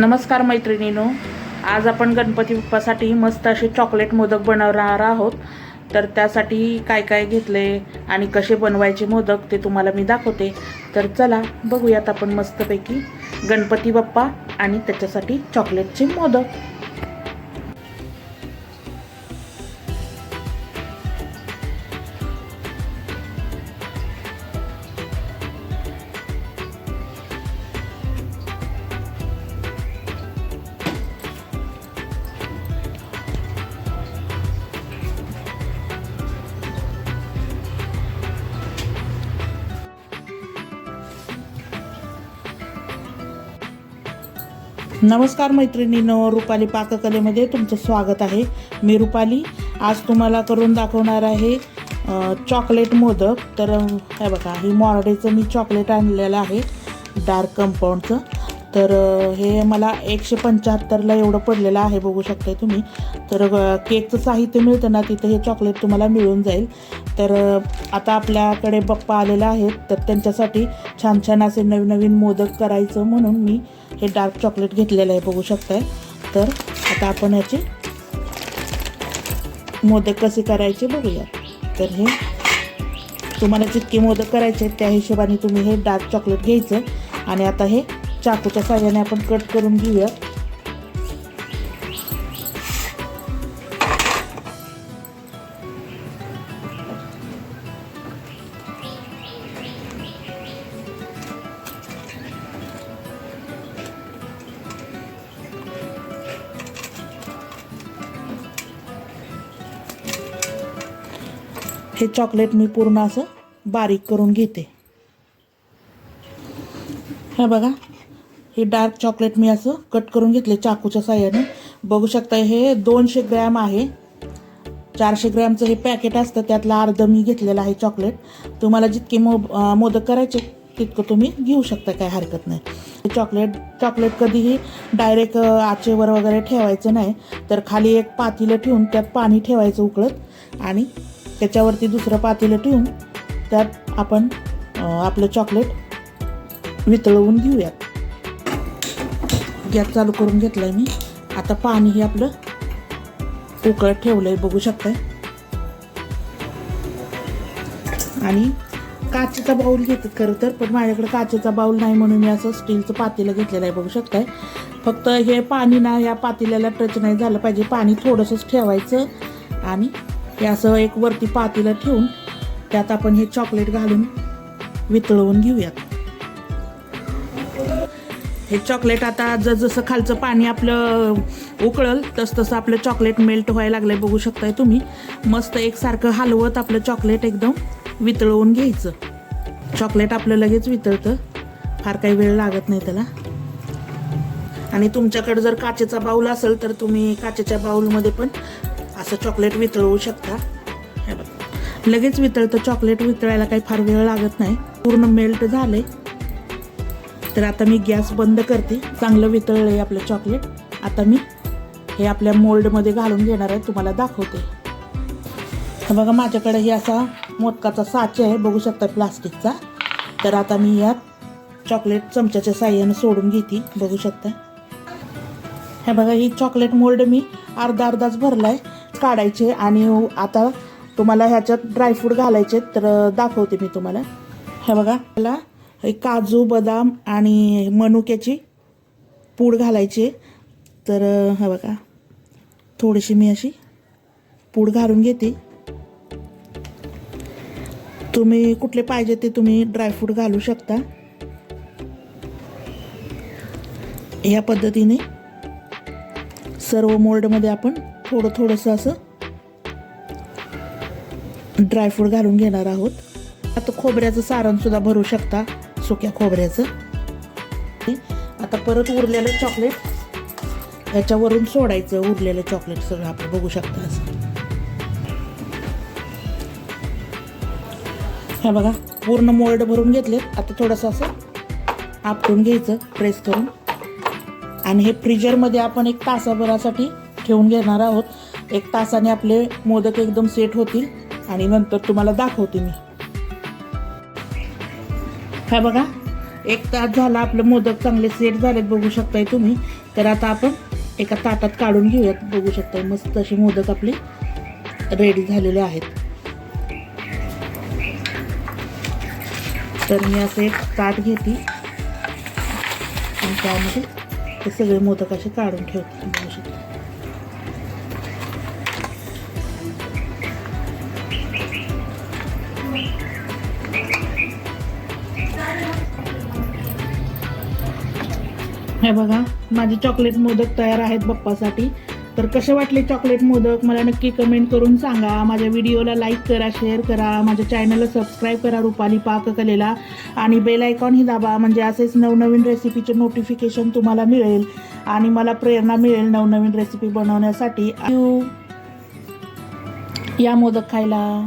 नमस्कार मैत्रिणीनो आज आपण गणपती बाप्पासाठी मस्त असे चॉकलेट मोदक बनवणार आहोत. तर त्यासाठी काय काय घेतले आणि कसे बनवायचे मोदक ते तुम्हाला मी दाखवते. तर चला बघूयात आपण मस्तपैकी गणपती बाप्पा आणि त्याच्यासाठी चॉकलेटचे मोदक. नमस्कार मैत्रिणीनो रुपाली पाककलेमध्ये तुमचं स्वागत आहे. मी रुपाली. आज तुम्हाला करून दाखवणार आहे चॉकलेट मोदक. तर हे बघा ही मॉर्डेचं मी चॉकलेट आणलेलं आहे डार्क कंपाऊंडचं. तर हे मला एकशे पंच्याहत्तरला एवढं पडलेलं आहे बघू शकताय तुम्ही. तर केकचं साहित्य मिळतं ना तिथं हे चॉकलेट तुम्हाला मिळून जाईल. तर आता आपल्याकडे बप्पा आलेले आहेत तर त्यांच्यासाठी छान छान असे नवीन नवीन मोदक करायचं म्हणून मी हे डार्क चॉकलेट घेतलेलं आहे बघू शकताय. तर आता आपण याचे मोदक कसे करायचे बघूया तर हे तुम्हाला जितके मोदक करायचे आहेत, त्या हिशोबाने तुम्ही हे डार्क चॉकलेट घ्यायचं. आणि आता हे चाकूच्या साह्याने आपण कट करून घेऊया. हे चॉकलेट मी पूर्ण असं बारीक करून घेते. हे बघा. हे डार्क चॉकलेट मी असं कट करून घेतले चाकूच्या साह्याने. बघू शकता हे दोनशे ग्रॅम आहे. चारशे ग्रॅमचं हे पॅकेट असतं त्यातलं अर्ध मी घेतलेलं आहे चॉकलेट तुम्हाला जितके मो मोदक करायचे तितकं तुम्ही घेऊ शकता काय हरकत नाही. चॉकलेट चॉकलेट कधीही डायरेक्ट आचेवर वगैरे ठेवायचं नाही. तर खाली एक पातीलं ठेवून त्यात पाणी ठेवायचं उकळत आणि त्याच्यावरती दुसरं पातेलं ठेवून त्यात आपण आपलं चॉकलेट वितळवून घेऊयात. गॅस चालू करून घेतलाय मी. आता पाणी हे आपलं उकळत ठेवलंय बघू शकताय. आणि काचेचा बाऊल घेतात खरं तर पण माझ्याकडे काचेचा बाऊल नाही म्हणून मी असं स्टीलचं पातेलं घेतलेलं आहे बघू शकताय. फक्त हे पाणी ना या पातेल्याला टच नाही झालं पाहिजे पाणी थोडंसंच ठेवायचं. आणि हे असं एक वरती पातेलं ठेवून त्यात आपण हे चॉकलेट घालून वितळवून घेऊयात. हे चॉकलेट आता जसं खालचं पाणी आपलं उकळल तसं तसं आपलं चॉकलेट मेल्ट व्हायला लागलं आहे बघू शकताय तुम्ही. मस्त एकसारखं हलवत आपलं चॉकलेट एकदम वितळवून घ्यायचं. चॉकलेट आपलं लगेच वितळतं. फार काही वेळ लागत नाही त्याला. आणि तुमच्याकडे जर काचेचा बाऊल असेल तर तुम्ही काचेच्या बाऊलमध्ये पण असं चॉकलेट वितळवू शकता. हे बघा. लगेच वितळतं. चॉकलेट वितळायला काही फार वेळ लागत नाही. पूर्ण मेल्ट झालं आहे तर आता मी गॅस बंद करते. चांगलं वितळलं आहे आपलं चॉकलेट आता मी हे आपल्या मोल्डमध्ये घालून घेणार आहे तुम्हाला दाखवते. तर बघा माझ्याकडे हे असा मोदकाचा साचे आहे बघू शकता प्लास्टिकचा. तर आता मी यात चॉकलेट चमच्याच्या साह्यानं सोडून घेते बघू शकता. हे बघा ही चॉकलेट मोल्ड मी अर्धा अर्धाच भरला आहे काढायचे आणि आता तुम्हाला ह्याच्यात ड्रायफ्रूट घालायचे तर दाखवते मी तुम्हाला. हे बघा मला हे काजू बदाम आणि मनुक्याची पूड घालायची. तर हे बघा. थोडीशी मी अशी पूड घालून घेते. तुम्ही कुठले पाहिजे ते तुम्ही ड्रायफ्रूट घालू शकता. या पद्धतीने सर्व मोल्डमध्ये आपण थोडं थोडंसं असं ड्रायफ्रूट घालून घेणार आहोत. आता खोबऱ्याचं सारणसुद्धा भरू शकता. सुक्या खोबऱ्याचं. आता परत उरलेलं चॉकलेट याच्यावरून सोडायचं उरलेलं चॉकलेट सगळं आपण बघू शकता असं. हे बघा पूर्ण मोल्ड भरून घेतलेत. आता थोडंसं असं आपटून घ्यायचं प्रेस करून. आणि हे फ्रीजरमध्ये आपण एक तासाभरासाठी ठेवून घेणार आहोत. एक तासाने आपले मोदक एकदम सेट होतील आणि नंतर तुम्हाला दाखवते मी. हा बघा? एक तास झाला आपलं मोदक चांगले सेट झालेत बघू शकताय तुम्ही. तर आता आपण एका ताटात काढून घेऊयात बघू शकताय मस्त असे मोदक आपले रेडी झालेले आहेत. तर मी असं एक ताट घेते. आणि त्यामध्ये ते सगळे मोदक असे काढून ठेवते. हे बघा. माझे चॉकलेट मोदक तयार आहेत बप्पासाठी तर कसे वाटले चॉकलेट मोदक? मला नक्की कमेंट करून सांगा. माझ्या व्हिडिओला लाईक करा शेअर करा. माझ्या चॅनलला सबस्क्राईब करा रुपाली पाककलेला. आणि बेल आयकॉनही दाबा. म्हणजे असेच नवनवीन रेसिपीचे नोटिफिकेशन तुम्हाला मिळेल. आणि मला प्रेरणा मिळेल नवनवीन रेसिपी बनवण्यासाठी. या मोदक खायला.